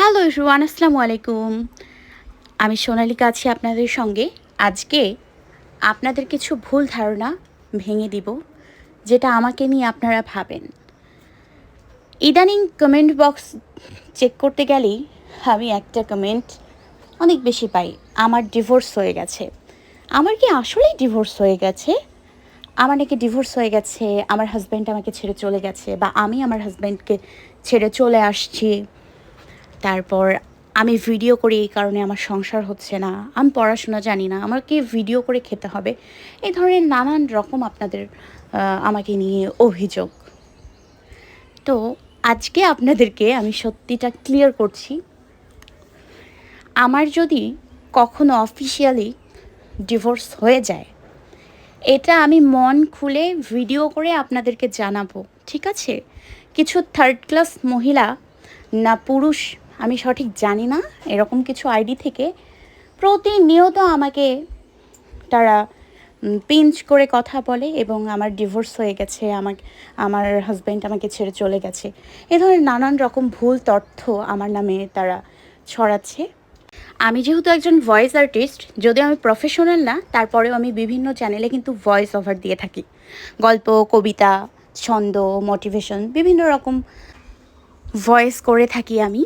Hello রুয়ান আসসালামু আলাইকুম। আমি সোনালিকা আছি আপনাদের সঙ্গে। আজকে আপনাদের কিছু ভুল ধারণা ভেঙে দিব, যেটা আমাকে নিয়ে আপনারা ভাবেন। ইদানিং কমেন্ট বক্স চেক করতে গেলেই আমি একটা কমেন্ট অনেক বেশি পাই। আমার ডিভোর্স হয়ে গেছে। আমার কি আসলেই ডিভোর্স হয়ে গেছে? আমার নাকি ডিভোর্স হয়ে গেছে, আমার হাজব্যান্ড আমাকে ছেড়ে চলে গেছে, বা আমি আমার হাজব্যান্ডকে ছেড়ে চলে আসছি। তারপর আমি ভিডিও করি, এই কারণে আমার সংসার হচ্ছে না। আমি পড়াশোনা জানি না, আমাকে ভিডিও করে খেতে হবে। এই ধরনের নানান রকম আপনাদের আমাকে নিয়ে অভিযোগ। তো আজকে আপনাদেরকে আমি সত্যিটা ক্লিয়ার করছি। আমার যদি কখনো অফিসিয়ালি ডিভোর্স হয়ে যায়, এটা আমি মন খুলে ভিডিও করে আপনাদেরকে জানাব, ঠিক আছে? কিছু থার্ড ক্লাস মহিলা না পুরুষ আমি সঠিক জানি না, এরকম কিছু আইডি থেকে প্রতিনিয়ত আমাকে তারা পিঞ্চ করে কথা বলে এবং আমার ডিভোর্স হয়ে গেছে, আমার আমার হাজব্যান্ড আমাকে ছেড়ে চলে গেছে। এ ধরনের নানান রকম ভুল তথ্য আমার নামে তারা ছড়াচ্ছে। আমি যেহেতু একজন ভয়েস আর্টিস্ট যদিও আমি প্রফেশনাল না, তারপরেও আমি বিভিন্ন চ্যানেলে কিন্তু ভয়েস ওভার দিয়ে থাকি। গল্প, কবিতা, ছন্দ মোটিভেশন বিভিন্ন রকম ভয়েস করে থাকি আমি।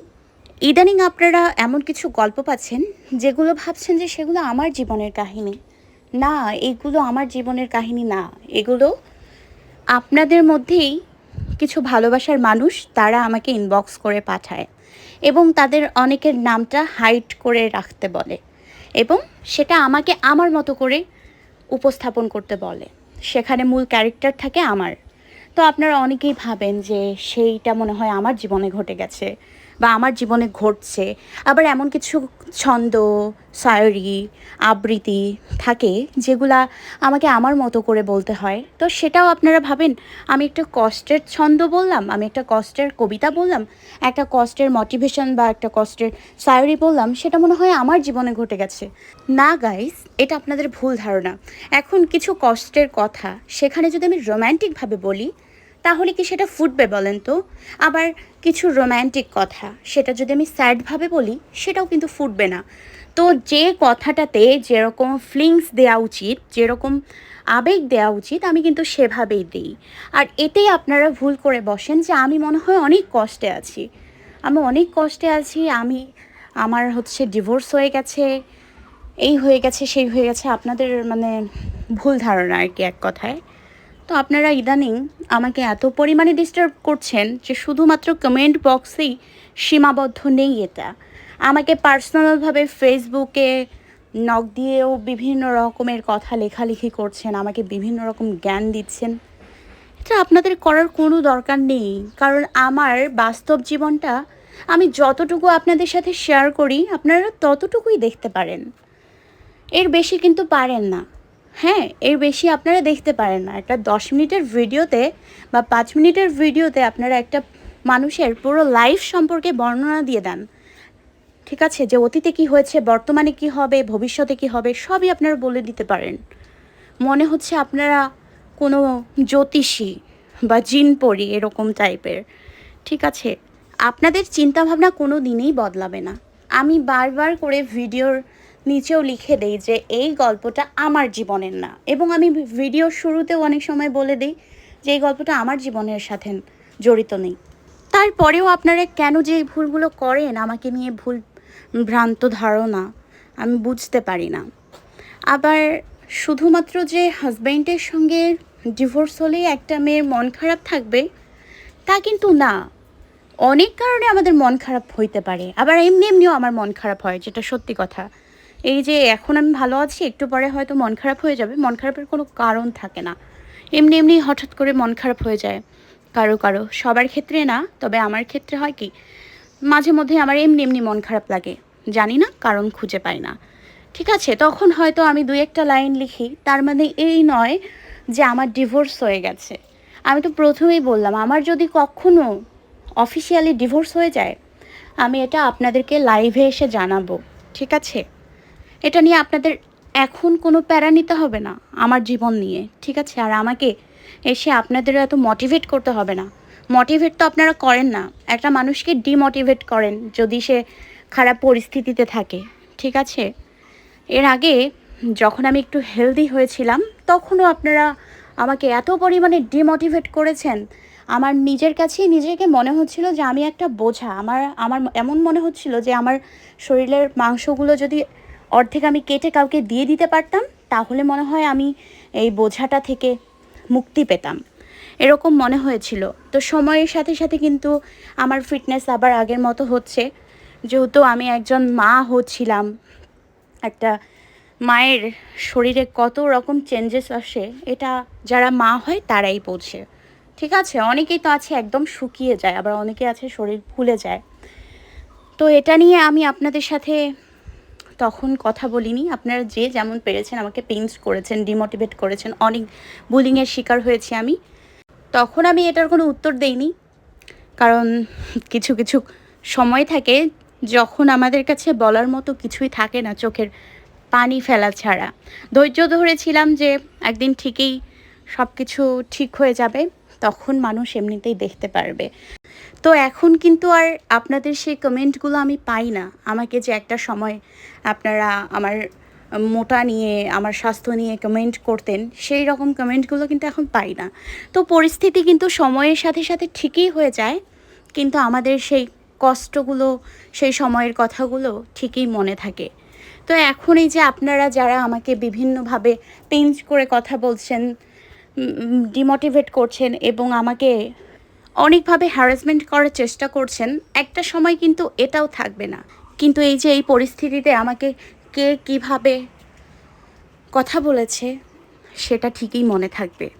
ইদানিং আপনারা এমন কিছু গল্প পাচ্ছেন যেগুলো ভাবছেন যে সেগুলো আমার জীবনের কাহিনী। না, এগুলো আমার জীবনের কাহিনী না। এগুলো আপনাদের মধ্যেই কিছু ভালোবাসার মানুষ তারা আমাকে ইনবক্স করে পাঠায় এবং তাদের অনেকের নামটা হাইড করে রাখতে বলে এবং সেটা আমাকে আমার মতো করে উপস্থাপন করতে বলে। সেখানে মূল ক্যারেক্টার থাকে আমার। তো আপনারা অনেকেই ভাবেন যে সেইটা মনে হয় আমার জীবনে ঘটে গেছে। বা আমার জীবনে ঘটছে, আবার এমন কিছু ছন্দ, সায়রি, আবৃত্তি থাকে যেগুলা আমাকে আমার মতো করে বলতে হয়। তো সেটাও আপনারা ভাবেন, আমি একটা কষ্টের ছন্দ বললাম, আমি একটা কষ্টের কবিতা বললাম, একটা কষ্টের মোটিভেশন বা একটা কষ্টের সায়রি বললাম, সেটা মনে হয় আমার জীবনে ঘটে গেছে। না গাইস এটা আপনাদের ভুল ধারণা। এখন কিছু কষ্টের কথা, সেখানে যদি আমি রোম্যান্টিকভাবে বলি, তাহলে কি সেটা ফুটবে বলেন তো? আবার কিছু রোম্যান্টিক কথা। সেটা যদি আমি স্যাডভাবে বলি, সেটাও কিন্তু ফুটবে না। তো যে কথাটাতে যেরকম ফিলিংস দেওয়া উচিত, যেরকম আবেগ দেওয়া উচিত, আমি কিন্তু সেভাবেই দিই। আর এতেই আপনারা ভুল করে বসেন যে আমি মনে হয় অনেক কষ্টে আছি। আমি অনেক কষ্টে আছি, আমি, আমার হচ্ছে ডিভোর্স হয়ে গেছে, এই হয়ে গেছে, সেই হয়ে গেছে। আপনাদের মানে ভুল ধারণা আর কি এক কথায়। তো আপনারা ইদানিং আমাকে এত পরিমাণে ডিস্টার্ব করছেন যে শুধুমাত্র কমেন্ট বক্সেই সীমাবদ্ধ নেই এটা। আমাকে পার্সোনালভাবে ফেসবুকে নক দিয়েও বিভিন্ন রকমের কথা লেখালেখি করছেন, আমাকে বিভিন্ন রকম জ্ঞান দিচ্ছেন। এটা আপনাদের করার কোনো দরকার নেই, কারণ আমার বাস্তব জীবনটা আমি যতটুকু আপনাদের সাথে শেয়ার করি, আপনারা ততটুকুই দেখতে পারেন। এর বেশি কিন্তু পারেন না। হ্যাঁ এর বেশি আপনারা দেখতে পারেন না। একটা দশ মিনিটের ভিডিওতে বা পাঁচ মিনিটের ভিডিওতে আপনারা একটা মানুষের পুরো লাইফ সম্পর্কে বর্ণনা দিয়ে দেন। ঠিক আছে? যে অতীতে কি হয়েছে, বর্তমানে কি হবে, ভবিষ্যতে কি হবে, সবই আপনারা বলে দিতে পারেন। মনে হচ্ছে আপনারা কোনো জ্যোতিষী বা জিন জিনপরি এরকম টাইপের ঠিক আছে? আপনাদের চিন্তাভাবনা কোনো দিনেই বদলাবে না। আমি বারবার করে ভিডিওর নিচেও লিখে দেই যে এই গল্পটা আমার জীবনের না। এবং আমি ভিডিও শুরুতেও অনেক সময় বলে দিই যে এই গল্পটা আমার জীবনের সাথে জড়িত নেই। তারপরেও আপনারা কেন যে এই ভুলগুলো করেন, আমাকে নিয়ে ভুল ভ্রান্ত ধারণা আমি বুঝতে পারি না। আবার শুধুমাত্র যে হাজব্যান্ডের সঙ্গে ডিভোর্স হলেই একটা মেয়ের মন খারাপ থাকবে, তা কিন্তু না। অনেক কারণে আমাদের মন খারাপ হইতে পারে। আবার এমনি এমনিও আমার মন খারাপ হয়, যেটা সত্যি কথা। এই যে এখন আমি ভালো আছি, একটু পরে হয়তো মন খারাপ হয়ে যাবে, মন খারাপের কোনো কারণ থাকে না। এমনি এমনি হঠাৎ করে মন খারাপ হয়ে যায়, কারও কারও। সবার ক্ষেত্রে না, তবে আমার ক্ষেত্রে হয় কি, মাঝে মধ্যে আমার এমনি এমনি মন খারাপ লাগে। জানি না, কারণ খুঁজে পাই না। ঠিক আছে, তখন হয়তো আমি দুই একটা লাইন লিখি, তার মানে এই নয় যে আমার ডিভোর্স হয়ে গেছে। আমি তো প্রথমেই বললাম, আমার যদি কখনো অফিসিয়ালি ডিভোর্স হয়ে যায়, আমি এটা আপনাদেরকে লাইভে এসে জানাব, ঠিক আছে? এটা নিয়ে আপনাদের এখন কোনো প্যারা নিতে হবে না, আমার জীবন নিয়ে, ঠিক আছে? আর আমাকে এসে আপনাদের এত মোটিভেট করতে হবে না। মোটিভেট তো আপনারা করেন না, একটা মানুষকে ডিমোটিভেট করেন যদি সে খারাপ পরিস্থিতিতে থাকে, ঠিক আছে? এর আগে যখন আমি একটু হেলদি হয়েছিলাম, তখনও আপনারা আমাকে এত পরিমাণে ডিমোটিভেট করেছেন আমার নিজের কাছেই নিজেকে মনে হচ্ছিল যে আমি একটা বোঝা। আমার আমার এমন মনে হচ্ছিল যে আমার শরীরের মাংসগুলো যদি অর্ধেক আমি কেটে কাউকে দিয়ে দিতে পারতাম, তাহলে মনে হয় আমি এই বোঝাটা থেকে মুক্তি পেতাম। এরকম মনে হয়েছিল। তো সময়ের সাথে সাথে কিন্তু আমার ফিটনেস আবার আগের মতো হচ্ছে। যেহেতু আমি একজন মা হচ্ছিলাম, একটা মায়ের শরীরে কত রকম চেঞ্জেস আসে, এটা যারা মা হয় তারাই বোঝে। ঠিক আছে, অনেকেই তো আছে একদম শুকিয়ে যায়, আবার অনেকে আছে শরীর ফুলে যায়। তো এটা নিয়ে আমি আপনাদের সাথে তখন কথা বলিনি। আপনারা যে যেমন পেরেছেন আমাকে পেন্স করেছেন ডিমোটিভেট করেছেন, অনেক বুলিংয়ের শিকার হয়েছি আমি। তখন আমি এটার কোনো উত্তর দেইনি, কারণ কিছু কিছু সময় থাকে যখন আমাদের কাছে বলার মতো কিছুই থাকে না চোখের পানি ফেলা ছাড়া। ধৈর্য ধরেছিলাম যে একদিন ঠিকই সব কিছু ঠিক হয়ে যাবে। তখন মানুষ এমনিতেই দেখতে পারবে। তো এখন কিন্তু আর আপনাদের সেই কমেন্টগুলো আমি পাই না। আমাকে যে একটা সময় আপনারা আমার মোটা নিয়ে, আমার স্বাস্থ্য নিয়ে কমেন্ট করতেন, সেই রকম কমেন্টগুলো কিন্তু এখন পাই না। তো পরিস্থিতি কিন্তু সময়ের সাথে সাথে ঠিকই হয়ে যায়, কিন্তু আমাদের সেই কষ্টগুলো, সেই সময়ের কথাগুলো ঠিকই মনে থাকে। তো এখন এই যে আপনারা যারা আমাকে বিভিন্নভাবে পেঞ্চ করে কথা বলছেন ডিমোটিভেট করছেন এবং আমাকে অনেকভাবে হ্যারাসমেন্ট করার চেষ্টা করছেন। একটা সময় কিন্তু এটাও থাকবে না। কিন্তু এই যে এই পরিস্থিতিতে আমাকে কে কীভাবে কথা বলেছে, সেটা ঠিকই মনে থাকবে।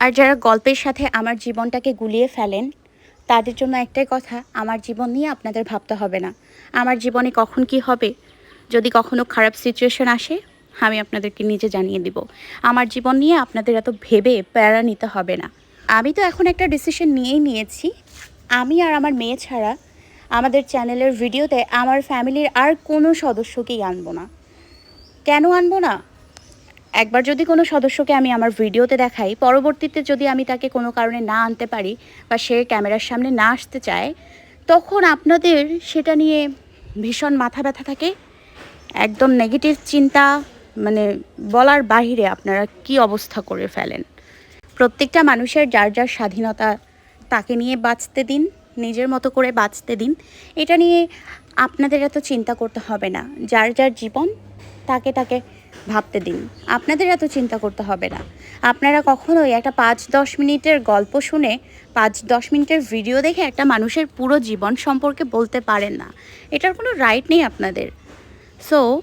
আর যারা গল্পের সাথে আমার জীবনটাকে গুলিয়ে ফেলেন, তাদের জন্য একটাই কথা, আমার জীবন নিয়ে আপনাদের ভাবতে হবে না। আমার জীবনে কখন কি হবে? যদি কখনো খারাপ সিচুয়েশন আসে আমি আপনাদেরকে নিজে জানিয়ে দিব। আমার জীবন নিয়ে আপনাদের এত ভেবে প্যারা নিতে হবে না। আমি তো এখন একটা ডিসিশন নিয়েই নিয়েছি। আমি আর আমার মেয়ে ছাড়া আমাদের চ্যানেলের ভিডিওতে আমার ফ্যামিলির আর কোনো সদস্যকেই আনব না। কেন আনব না? একবার যদি কোনো সদস্যকে আমি আমার ভিডিওতে দেখাই, পরবর্তীতে যদি আমি তাকে কোনো কারণে না আনতে পারি বা সে ক্যামেরার সামনে না আসতে চায়, তখন আপনাদের সেটা নিয়ে ভীষণ মাথা ব্যথা থাকে, একদম নেগেটিভ চিন্তা মানে বলার বাহিরে আপনারা কি অবস্থা করে ফেলেন? প্রত্যেকটা মানুষের যার যার স্বাধীনতা, তাকে নিয়ে বাঁচতে দিন, নিজের মতো করে বাঁচতে দিন, এটা নিয়ে আপনাদের এত চিন্তা করতে হবে না। যার যার জীবন, তাকে তাকে ভাবতে দিন। আপনাদের এত চিন্তা করতে হবে না। আপনারা কখনোই একটা পাঁচ দশ মিনিটের গল্প শুনে, পাঁচ দশ মিনিটের ভিডিও দেখে একটা মানুষের পুরো জীবন সম্পর্কে বলতে পারেন না। এটার কোনো রাইট নেই আপনাদের। সো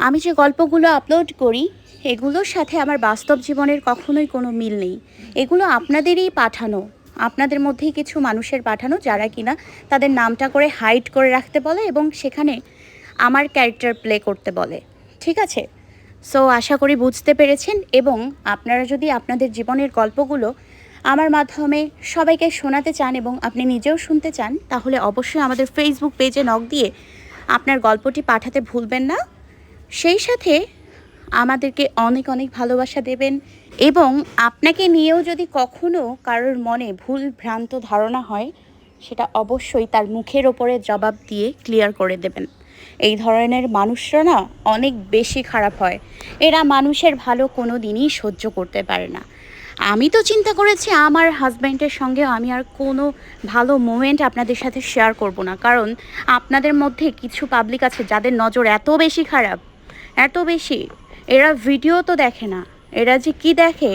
আমি যে গল্পগুলো আপলোড করি, এগুলোর সাথে আমার বাস্তব জীবনের কখনোই কোনো মিল নেই। এগুলো আপনাদেরই পাঠানো। আপনাদের মধ্যেই কিছু মানুষের পাঠানো যারা কিনা তাদের নামটা করে হাইড করে রাখতে বলে এবং সেখানে আমার ক্যারেক্টার প্লে করতে বলে। ঠিক আছে? সো আশা করি বুঝতে পেরেছেন এবং আপনারা যদি আপনাদের জীবনের গল্পগুলো আমার মাধ্যমে সবাইকে শোনাতে চান এবং আপনি নিজেও শুনতে চান, তাহলে অবশ্যই আমাদের ফেসবুক পেজে নক দিয়ে আপনার গল্পটি পাঠাতে ভুলবেন না। সেই সাথে আমাদেরকে অনেক অনেক ভালোবাসা দেবেন এবং আপনাকে নিয়েও যদি কখনো কারোর মনে ভুল ভ্রান্ত ধারণা হয়, সেটা অবশ্যই তার মুখের ওপরে জবাব দিয়ে ক্লিয়ার করে দেবেন। এই ধরনের মানুষরা না অনেক বেশি খারাপ হয়। এরা মানুষের ভালো কোনো দিনই সহ্য করতে পারে না। আমি তো চিন্তা করেছি আমার হাজব্যান্ডের সঙ্গে আমি আর কোনো ভালো মোমেন্ট আপনাদের সাথে শেয়ার করব না। কারণ আপনাদের মধ্যে কিছু পাবলিক আছে যাদের নজর এত বেশি খারাপ। এত বেশি? এরা ভিডিও তো দেখে না। এরা যে কি দেখে,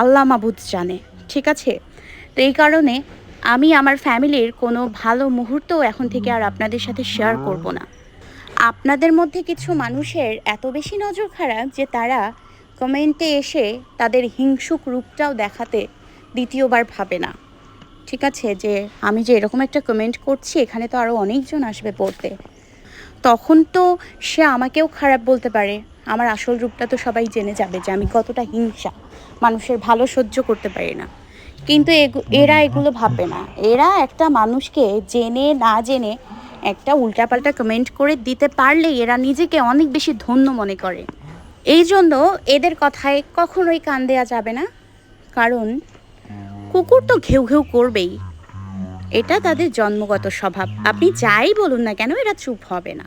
আল্লাহ মাবুদ জানে, ঠিক আছে? তো এই কারণে আমি আমার ফ্যামিলির কোনো ভালো মুহূর্ত এখন থেকে আর আপনাদের সাথে শেয়ার করব না। আপনাদের মধ্যে কিছু মানুষের এত বেশি নজর খারাপ যে তারা কমেন্টে এসে তাদের হিংসুক রূপটাও দেখাতে দ্বিতীয়বার ভাবে না। ঠিক আছে? যে আমি যে এরকম একটা কমেন্ট করছি, এখানে তো আরও অনেকজন আসবে পড়তে। তখন তো সে আমাকেও খারাপ বলতে পারে। আমার আসল রূপটা তো সবাই জেনে যাবে যে আমি কতটা হিংসা। মানুষের ভালো সহ্য করতে পারি না। কিন্তু এরা এগুলো ভাববে না। এরা একটা মানুষকে জেনে না জেনে একটা উল্টাপাল্টা কমেন্ট করে দিতে পারলেই এরা নিজেকে অনেক বেশি ধন্য মনে করে। এই জন্য এদের কথায় কখনোই কান দেওয়া যাবে না। কারণ কুকুর তো ঘেউ ঘেউ করবেই। এটা তাদের জন্মগত স্বভাব। আপনি যাই বলুন না কেন এরা চুপ হবে না।